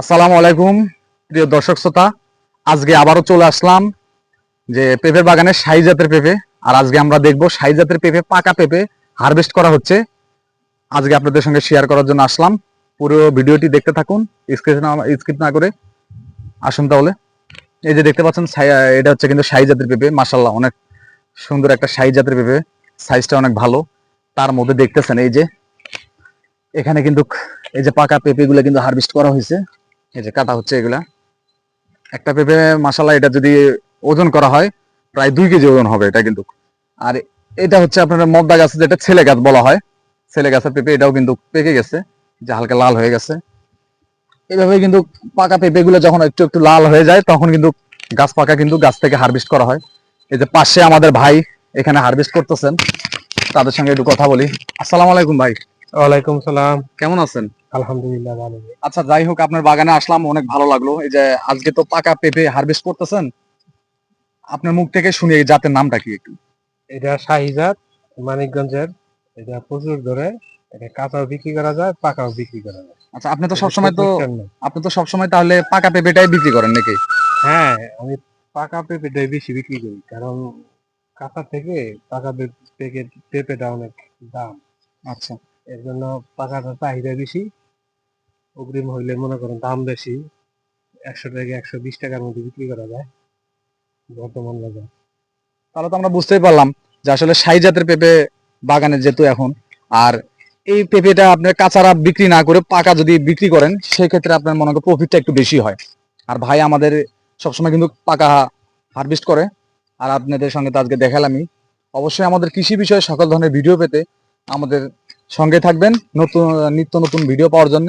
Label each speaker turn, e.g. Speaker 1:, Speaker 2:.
Speaker 1: আসসালামু আলাইকুম, প্রিয় দর্শক শ্রোতা। আজকে আবারও চলে আসলাম যে পেঁপের বাগানে সাই জাতের পেঁপে, আর আজকে আমরা দেখব জাতের পেঁপে, পাকা পেঁপে হারভেস্ট করা হচ্ছে। আজকে আপনাদের সঙ্গে শেয়ার করার জন্য আসলাম। পুরো ভিডিওটি দেখতে থাকুন স্ক্রিপ না স্কিপ না করে আসুন তাহলে। এই যে দেখতে পাচ্ছেন এটা হচ্ছে কিন্তু জাতের পেঁপে মাসাল্লাহ অনেক সুন্দর একটা জাতের পেঁপে সাইজটা অনেক ভালো। তার মধ্যে দেখতেছেন এই যে, এখানে কিন্তু এই যে পাকা পেঁপে গুলো কিন্তু হারভেস্ট করা হয়েছে। এই যে কাটা হচ্ছে এগুলা। একটা পেঁপে মাসালা এটা যদি ওজন করা হয় প্রায় দুই কেজি ওজন হবে এটা কিন্তু। আর এটা হচ্ছে আপনার মদ্দা গাছ যেটা ছেলে গাছ বলা হয় ছেলে গাছের পেঁপে এটাও কিন্তু পেকে গেছে যে হালকা লাল হয়ে গেছে। এভাবে কিন্তু পাকা পেঁপে গুলো যখন একটু একটু লাল হয়ে যায় তখন কিন্তু গাছ পাকা কিন্তু গাছ থেকে হারভেস্ট করা হয়। এই যে পাশে আমাদের ভাই এখানে হারভেস্ট করতেছেন তাদের সঙ্গে একটু কথা বলি। আসসালাম আলাইকুম ভাই।
Speaker 2: ওয়ালাইকুম সালাম।
Speaker 1: কেমন আছেন?
Speaker 2: আলহামদুলিল্লাহ ভালো।
Speaker 1: আচ্ছা যাই হোক আপনার বাগানে আসলাম অনেক ভালো লাগল। এই যে আজকে তো পাকা পেঁপে হারভেস্ট করতেছেন আপনার মুখ থেকে শুনি এই জাতের নামটা কি একটু?
Speaker 2: এটা শাহিজাত মানিকগঞ্জের। এটা প্রচুর ধরে এটা কাঁচাও বিক্রি করা যায় পাকাও বিক্রি করা যায়।
Speaker 1: আচ্ছা আপনি তো সবসময় তো। আপনি তো সবসময় তাহলে পাকা পেঁপেটাই বিক্রি করেন নাকি?
Speaker 2: হ্যাঁ আমি পাকা পেঁপেটাই বেশি বিক্রি করি কারণ কাঁচা থেকে পাকা পেঁপে পেঁপেটা অনেক দাম।
Speaker 1: আচ্ছা।
Speaker 2: এর জন্য পাকাটা চাহিদা বেশি। অগ্রিম হইলে মনে করেন দাম বেশি, একশো টাকা একশো বিশ টাকার মধ্যে বিক্রি করা যায় বর্তমান বাজার।
Speaker 1: তাহলে তো আমরা বুঝতেই পারলাম যে আসলে সাই জাতের পেঁপে বাগানে যেহেতু এখন, আর এই পেঁপেটা আপনার কাঁচারা বিক্রি না করে পাকা যদি বিক্রি করেন, সেক্ষেত্রে আপনার মনে করেন প্রফিটটা একটু বেশি হয়। আর ভাই আমাদের সবসময় কিন্তু পাকা হারভেস্ট করে, আর আপনাদের সঙ্গে তো আজকে দেখালামই। অবশ্যই আমাদের কৃষি বিষয়ে সকল ধরনের ভিডিও পেতে আমাদের সঙ্গে থাকবেন। নতুন, নিত্য নতুন ভিডিও পাওয়ার জন্য।